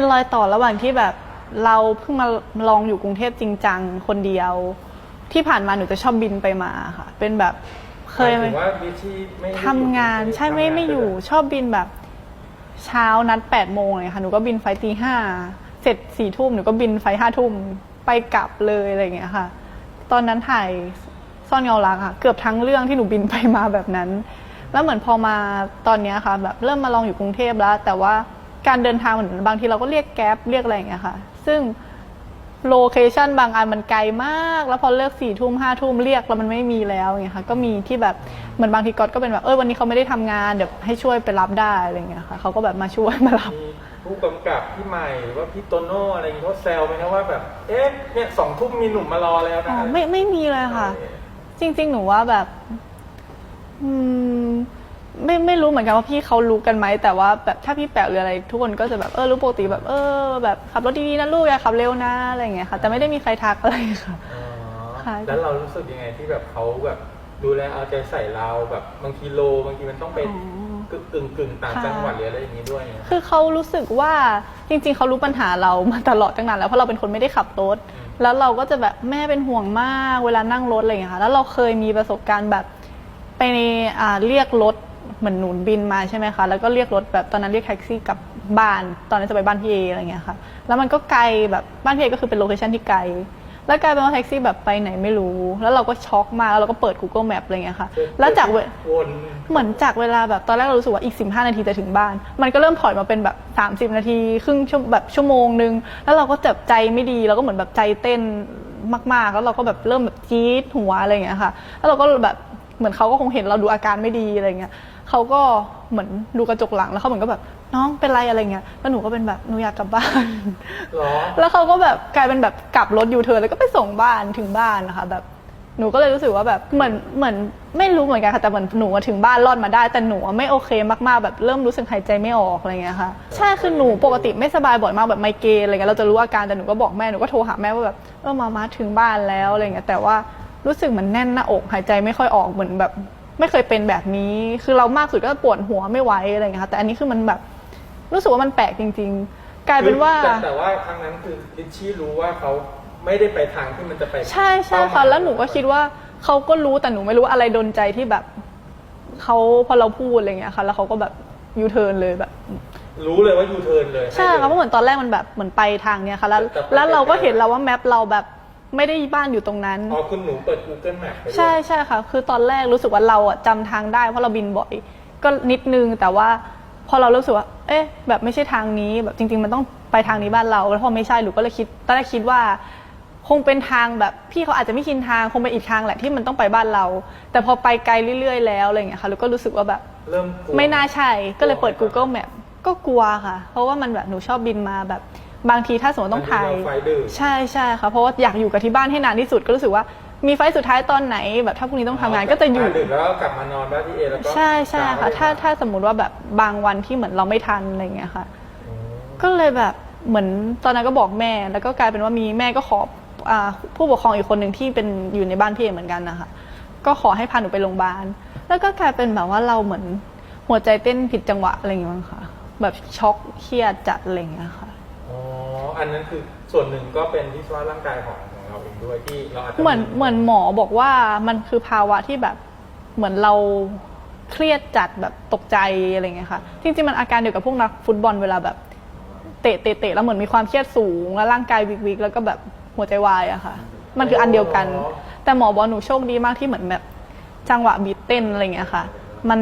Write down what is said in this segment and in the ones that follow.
เป็นรอยต่อระหว่างที่แบบเราเพิ่งมาลองอยู่กรุงเทพจริงจังคนเดียว ที่ผ่านมาหนูจะชอบบินไปมาค่ะ เป็นแบบเคยหมายถึงว่าวิธีไม่ได้ทำงานใช่ไม่ไม่อยู่ชอบบินแบบเช้านัดแปดโมงเลยค่ะหนูก็บินไฟล์ตีห้าเสร็จสี่ทุ่มหนูก็บินไฟล์ห้าทุ่มไปกลับเลยอะไรอย่างเงี้ยค่ะ ตอนนั้นถ่ายซ่อนเงารักค่ะ เกือบทั้งเรื่องที่หนูบินไปมาแบบนั้น แล้วเหมือนพอมาตอนเนี้ยค่ะ แบบเริ่มมาลองอยู่กรุงเทพแล้ว แต่ว่า การเดินทางเหมือนบางทีเราก็เรียกแก๊ปเรียกอะไรอย่างเงี้ยค่ะ ซึ่งโลเคชันบางอันมันไกลมาก แล้วพอเลิกสี่ทุ่มห้าทุ่มเรียกแล้วมันไม่มีแล้วอย่างเงี้ยค่ะ ก็มีที่แบบเหมือนบางทีก๊อตก็เป็นแบบเออวันนี้เขาไม่ได้ทำงานเดี๋ยวให้ช่วยไปรับได้อะไรอย่างเงี้ยค่ะเขาก็แบบมาช่วยมารับมีผู้กำกับพี่ใหม่หรือว่าพี่โตโน่อะไรอย่างงี้เขาแซวไหมนะว่าแบบเอ๊ะเนี่ยสองทุ่มมีหนุ่มมารอแล้วอ๋นะอไม่ไม่มีเลยค่ะ จริง ๆ หนูว่าแบบ อืม ไม่ไม่รู้เหมือนกันว่าพี่เขารู้กันไหมแต่ว่าแบบถ้าพี่แปะหรืออะไร ทุกคนก็จะแบบเออรู้ปกติแบบเออ แบบขับรถดีๆนะลูกอย่าขับเร็วนะอะไรอย่างเงี้ยค่ะ แต่ไม่ได้มีใครทักอะไรค่ะอ๋อค่ะ แล้วเรารู้สึกยังไงที่แบบเขาแบบดูแลเอาใจใส่เราแบบบางทีโลบางทีมันต้องไปอ๋อกึ่งกึ่งกึ่งต่างค่ะจังหวัดหรืออะไรอย่างงี้ด้วยเนี่ยคือเขารู้สึกว่าจริง ๆเขารู้ปัญหาเรามาตลอดตั้งนานแล้วเพราะเราเป็นคนไม่ได้ขับรถอืมแล้วเราก็จะแบบแม่เป็นห่วงมากเวลานั่งรถอะไรอย่างเงี้ยค่ะแล้วเราเคยมีประสบการณ์แบบไปอ่าเรียกรถ เหมือนหนุนบินมาใช่ไหมคะ แล้วก็เรียกรถแบบตอนนั้นเรียกแท็กซี่กลับบ้าน ตอนนั้นจะไปบ้านพี่เออะไรเงี้ยค่ะ แล้วมันก็ไกลแบบบ้านพี่เอก็คือเป็นโลเคชันที่ไกล แล้วกลายเป็นว่าแท็กซี่แบบไปไหนไม่รู้ แล้วเราก็ช็อกมาก แล้วเราก็เปิด Google Map อะไรเงี้ยค่ะ แล้วจากเววนเหมือนจากเวลาแบบตอนแรกเรารู้สึกว่าอีก 15 นาทีจะถึงบ้าน มันก็เริ่มถอยมาเป็นแบบ 30 นาที ครึ่งชั่วแบบชั่วโมงนึง แล้วเราก็เจ็บใจไม่ดี เราก็เหมือนแบบใจเต้นมากๆ แล้วเราก็แบบเริ่มแบบจี๊ดหัวอะไรอย่างเงี้ยค่ะ แล้วเราก็แบบ เหมือนเขาก็คงเห็นเราดูอาการไม่ดีอะไรเงี้ยเขาก็เหมือนดูกระจกหลังแล้วเขาเหมือนก็แบบน้องเป็นไรอะไรเงี้ยแล้วหนูก็เป็นแบบหนูอยากกลับบ้านเหรอ แล้วเขาก็แบบกลายเป็นแบบกลับรถยูเทิร์นแล้วก็ไปส่งบ้านถึงบ้านนะคะแบบหนูก็เลยรู้สึกว่าแบบเหมือนเหมือนไม่รู้เหมือนกันค่ะแต่เหมือนหนูอะถึงบ้านรอดมาได้ แต่หนูอะไม่โอเคมากๆแบบเริ่มรู้สึกหายใจไม่ออกอะไรเงี้ยค่ะใช่คือหนูปกติไม่สบายบ่อยมากแบบไมเกรนอะไรเงี้ยเราจะรู้อาการแต่หนูก็บอกแม่หนูก็โทรหาแม่ว่าแบบเออมามาถึงบ้านแล้วอะไรเงี้ยแต่ว่า รู้สึกเหมือนแน่นหน้าอกหายใจไม่ค่อยออกเหมือนแบบ ไม่เคยเป็นแบบนี้ คือเรามากสุดก็ปวดหัวไม่ไหวอะไรเงี้ยค่ะแต่อันนี้คือมันแบบรู้สึกว่ามันแปลกจริง ๆ กลายเป็นว่า แต่แต่ว่าครั้งนั้นคือลิชชี่รู้ว่าเขาไม่ได้ไปทางที่มันจะไปใช่ใช่เป้าหมายค่ะแล้วหนูก็คิดว่าเขาก็รู้แต่หนูไม่รู้อะไรโดนใจที่แบบเขาพอเราพูดอะไรเงี้ยค่ะ แล้วเขาก็แบบยูเทิร์นเลยแบบ รู้เลยว่ายูเทิร์นเลย ใช่ค่ะเพราะเหมือนตอนแรกมันแบบเหมือนไปทางเนี้ยค่ะ แล้วแต่ไปแล้วเราก็ไกลๆเห็นแล้วว่าแมปเราแบบ ไม่ได้บ้านอยู่ตรงนั้น อ๋อคุณหนูเปิด Google Map ไปด้วยใช่ใช่ค่ะ คือตอนแรกรู้สึกว่าเราอะจำทางได้เพราะเราบินบ่อย ก็นิดนึงแต่ว่าพอเรารู้สึกว่า เอ๊ะ แบบไม่ใช่ทางนี้แบบจริง ๆ มันต้องไปทางนี้บ้านเราแล้วพอไม่ใช่หนูก็เลยคิดตอนแรกคิดว่า คงเป็นทางแบบพี่เขาอาจจะไม่ชินทางคงเป็นอีกทางแหละที่มันต้องไปบ้านเรา แต่พอไปไกลเรื่อยๆแล้วอะไรอย่างเงี้ยค่ะเราก็รู้สึกว่าแบบ เริ่มกลัว ไม่น่าใช่ ก็เลยเปิด Google Map ก็กลัวค่ะ เพราะว่ามันแบบหนูชอบบินมาแบบ บางทีถ้าสมมติต้องถ่ายบงทีเรไฟดื้อใช่ใช่ค่ะเพราะว่าอยากอยู่กับที่บ้านให้นานที่สุดก็รู้สึกว่ามีไฟล์สุดท้ายตอนไหน แบบถ้าพรุ่งนี้ต้องทำงานก็จะอยู่ ดึกแล้วก็กลับมานอนบ้านที่เอแล้วก็ใช่ใช่ค่ะกลับถ้ามาถ้าสมมุติว่าแบบบางวันที่เหมือนเราไม่ทันอะไรอย่างเงี้ยค่ะอืมก็เลยแบบเหมือนตอนนั้นก็บอกแม่ แล้วก็กลายเป็นว่ามีแม่ก็ขออ่าผู้ปกครองอีกคนหนึ่งที่เป็นอยู่ในบ้านพี่เอเหมือนกันนะคะก็ขอให้พาหนูไปโรงพยาบาลแล้วก็กลายเป็นแบบว่าเราเหมือนหัวใจเต้นผิดจังหวะอะไรอย่างเงี้ยมั้งค่ะ แบบช็อกเครียดจัดอะไรอย่างเงี้ยค่ะ อ๋อ อันนั้นคือส่วนหนึ่งก็เป็นที่สภาพร่างกายของของเราเองด้วยที่เราอาจจะเหมือนเหมือนหมอบอกว่ามันคือภาวะที่แบบเหมือนเราเครียดจัดแบบตกใจอะไรเงี้ยค่ะ จริงๆมันอาการเดียวกับพวกนักฟุตบอลเวลาแบบเตะเตะเตะแล้วเหมือนมีความเครียดสูง แล้วร่างกายวิกวิกแล้วก็แบบหัวใจวายอะค่ะ มันคืออันเดียวกัน แต่หมอบอกหนูโชคดีมากที่เหมือนแบบจังหวะบีทเต้นอะไรเงี้ยค่ะ มัน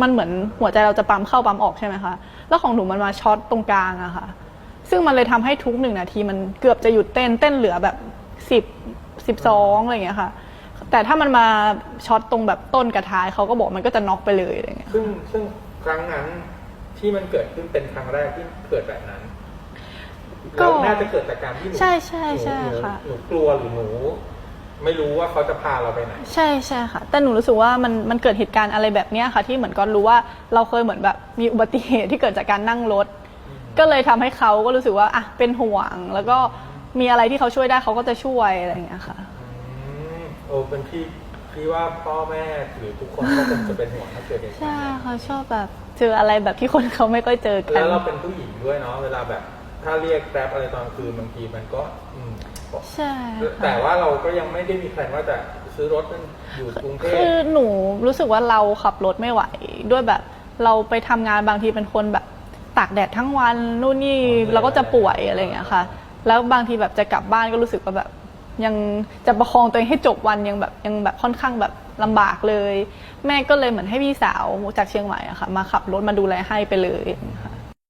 มันเหมือนหัวใจเราจะปั๊มเข้าปั๊มออกใช่ไหมคะ แล้วของหนูมันมาช็อตตรงกลางอะค่ะ ซึ่งมันเลยทำให้ทุกหนึ่งนาทีมันเกือบจะหยุดเต้นเต้นเหลือแบบสิบสิบสองอะไรอย่างเงี้ยค่ะ แต่ถ้ามันมาช็อตตรงแบบต้นกระท้ายเขาก็บอกมันก็จะน็อกไปเลยอะไรเงี้ยซึ่งซึ่งครั้งนั้นที่มันเกิดขึ้นเป็นครั้งแรกที่เกิดแบบนั้นก็แล้วน่าจะเกิดจากการที่หนูใช่ใช่ใช่หนูค่ะหนูกลัวหรือหนูไม่รู้ว่าเขาจะพาเราไปไหน ใช่ใช่ค่ะ แต่หนูรู้สึกว่ามันมันเกิดเหตุการณ์อะไรแบบเนี้ยค่ะ ที่เหมือนก็รู้ว่าเราเคยเหมือนแบบมีอุบัติเหตุที่เกิดจากการนั่งรถ ก็เลยทำให้เขาก็รู้สึกว่าอะเป็นห่วง แล้วก็มีอะไรที่เขาช่วยได้เขาก็จะช่วยอะไรอย่างเงี้ยค่ะ อืมโอ้เป็นพี่พี่ว่าพ่อแม่หรือทุกคนก็คงจะเป็นห่วงถ้าเกิดเหตุการใช่ณ์เนี้ยเขาชอบแบบเจออะไรแบบที่คนเขาไม่ค่อยเจอกัแล้น วเราเป็นผู้หญิงด้วยเนาะเวลาแบบ ถ้าเรียกแกร็บอะไรตอนคืนบางทีมันก็อืมใช่ค่ะแต่ว่าเราก็ยังไม่ได้มีแผนว่าจะซื้อรถมันอยู่กรุงเทพ คือหนูรู้สึกว่าเราขับรถไม่ไหว ด้วยแบบเราไปทำงานบางทีเป็นคนแบบ ตากแดดทั้งวันนู่นนี่อ๋อเราก็จะป่วยอะไรอย่างเงี้ยค่ะ แล้วบางทีแบบจะกลับบ้านก็รู้สึกว่าแบบ ยังจะประคองตัวเองให้จบวันยังแบบยังแบบค่อนข้างแบบลำบากเลย แม่ก็เลยเหมือนให้พี่สาวจากเชียงใหม่อะค่ะ มาขับรถมาดูแลให้ไปเลยค่ะ